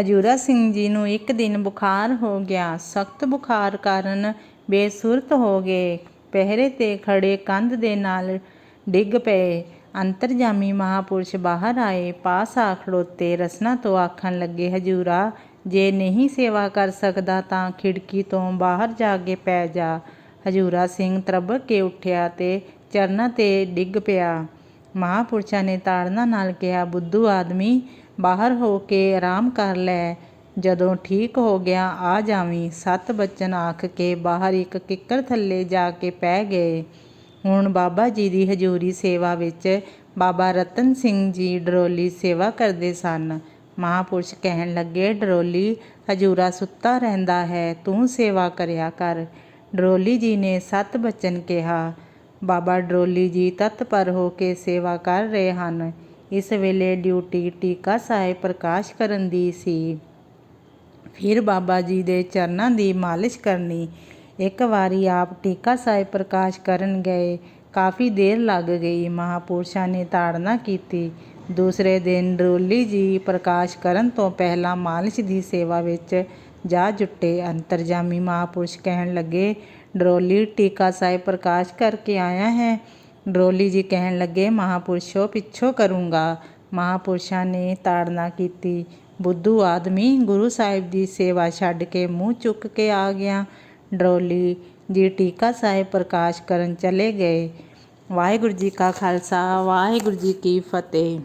ਹਜੂਰਾ ਸਿੰਘ ਜੀ ਨੂੰ ਇੱਕ ਦਿਨ ਬੁਖਾਰ ਹੋ ਗਿਆ। ਸਖਤ ਬੁਖਾਰ ਕਾਰਨ ਬੇਸੁਰਤ ਹੋ ਗਏ। ਪਹਿਰੇ ਤੇ ਖੜੇ ਕੰਧ ਦੇ ਨਾਲ ਡਿੱਗ ਪਏ। ਅੰਤਰਜਾਮੀ ਮਹਾਪੁਰਸ਼ ਬਾਹਰ ਆਏ। ਪਾਸ ਆ ਖੜੋਤੇ ਰਸਨਾ ਤੋਂ ਆਖਣ ਲੱਗੇ, ਹਜੂਰਾ, ਜੇ ਨਹੀਂ ਸੇਵਾ ਕਰ ਸਕਦਾ ਤਾਂ ਖਿੜਕੀ ਤੋਂ ਬਾਹਰ ਜਾ ਕੇ ਪੈ ਜਾ। ਹਜੂਰਾ ਸਿੰਘ ਤਰਬਕ ਕੇ ਉੱਠਿਆ ਤੇ ਚਰਨਾਂ ਤੇ ਡਿੱਗ ਪਿਆ। ਮਹਾਪੁਰਸ਼ਾਂ ਨੇ ਤਾੜਨਾ ਨਾਲ ਕਿਹਾ, ਬੁੱਧੂ ਆਦਮੀ ਬਾਹਰ ਹੋ ਕੇ ਆਰਾਮ ਕਰ ਲੈ। ਜਦੋਂ ਠੀਕ ਹੋ ਗਿਆ, ਆ ਜਾਵੀਂ। ਸੱਤ ਬਚਨ ਆਖ ਕੇ ਬਾਹਰ ਇੱਕ ਕਿੱਕਰ ਥੱਲੇ ਜਾ ਕੇ ਪੈ ਗਏ। ਹੁਣ ਬਾਬਾ ਜੀ ਦੀ ਹਜ਼ੂਰੀ ਸੇਵਾ ਵਿੱਚ ਬਾਬਾ ਰਤਨ ਸਿੰਘ ਜੀ ਡਰੋਲੀ ਸੇਵਾ ਕਰਦੇ ਸਨ। ਮਹਾਪੁਰਸ਼ ਕਹਿਣ ਲੱਗੇ, ਡਰੋਲੀ, ਹਜੂਰਾ ਸੁੱਤਾ ਰਹਿੰਦਾ ਹੈ, ਤੂੰ ਸੇਵਾ ਕਰਿਆ ਕਰ। ਡਰੋਲੀ ਜੀ ਨੇ ਸੱਤ ਬਚਨ ਕਿਹਾ। ਬਾਬਾ ਡਰੋਲੀ ਜੀ ਤਤਪਰ ਹੋ ਕੇ ਸੇਵਾ ਕਰ ਰਹੇ ਹਨ। ਇਸ ਵੇਲੇ ਡਿਊਟੀ ਟੀਕਾ ਸਾਹਿਬ ਪ੍ਰਕਾਸ਼ ਕਰਨ ਦੀ ਸੀ। ਫਿਰ ਬਾਬਾ ਜੀ ਦੇ ਚਰਨਾਂ ਦੀ ਮਾਲਿਸ਼ ਕਰਨੀ। ਇੱਕ ਵਾਰੀ ਆਪ ਟੀਕਾ ਸਾਹਿਬ ਪ੍ਰਕਾਸ਼ ਕਰਨ ਗਏ। ਕਾਫੀ ਦੇਰ ਲੱਗ ਗਈ। ਮਹਾਪੁਰਸ਼ਾਂ ਨੇ ਤਾੜਨਾ ਕੀਤੀ। ਦੂਸਰੇ ਦਿਨ ਡਰੋਲੀ ਜੀ ਪ੍ਰਕਾਸ਼ ਕਰਨ ਤੋਂ ਪਹਿਲਾਂ ਮਾਲਿਸ਼ ਦੀ ਸੇਵਾ ਵਿੱਚ ਜਾ ਜੁੱਟੇ। ਅੰਤਰਜਾਮੀ ਮਹਾਪੁਰਸ਼ ਕਹਿਣ ਲੱਗੇ, ਡਰੋਲੀ, ਟੀਕਾ ਸਾਹਿਬ ਪ੍ਰਕਾਸ਼ ਕਰਕੇ ਆਇਆ ਹੈ। ਡਰੋਲੀ ਜੀ ਕਹਿਣ ਲੱਗੇ, ਮਹਾਪੁਰਸ਼ੋ, ਪਿੱਛੋਂ ਕਰੂੰਗਾ। ਮਹਾਪੁਰਸ਼ਾਂ ਨੇ ਤਾੜਨਾ ਕੀਤੀ। ਬੁੱਧੂ ਆਦਮੀ ਗੁਰੂ ਸਾਹਿਬ ਦੀ ਸੇਵਾ ਛੱਡ ਕੇ ਮੂੰਹ ਚੁੱਕ ਕੇ ਆ ਗਿਆ। ਡਰੋਲੀ ਜੀ ਟੀਕਾ ਸਾਹਿਬ ਪ੍ਰਕਾਸ਼ ਕਰਨ ਚਲੇ ਗਏ। ਵਾਹਿਗੁਰੂ ਜੀ ਕਾ ਖਾਲਸਾ, ਵਾਹਿਗੁਰੂ ਜੀ ਕੀ ਫਤਿਹ।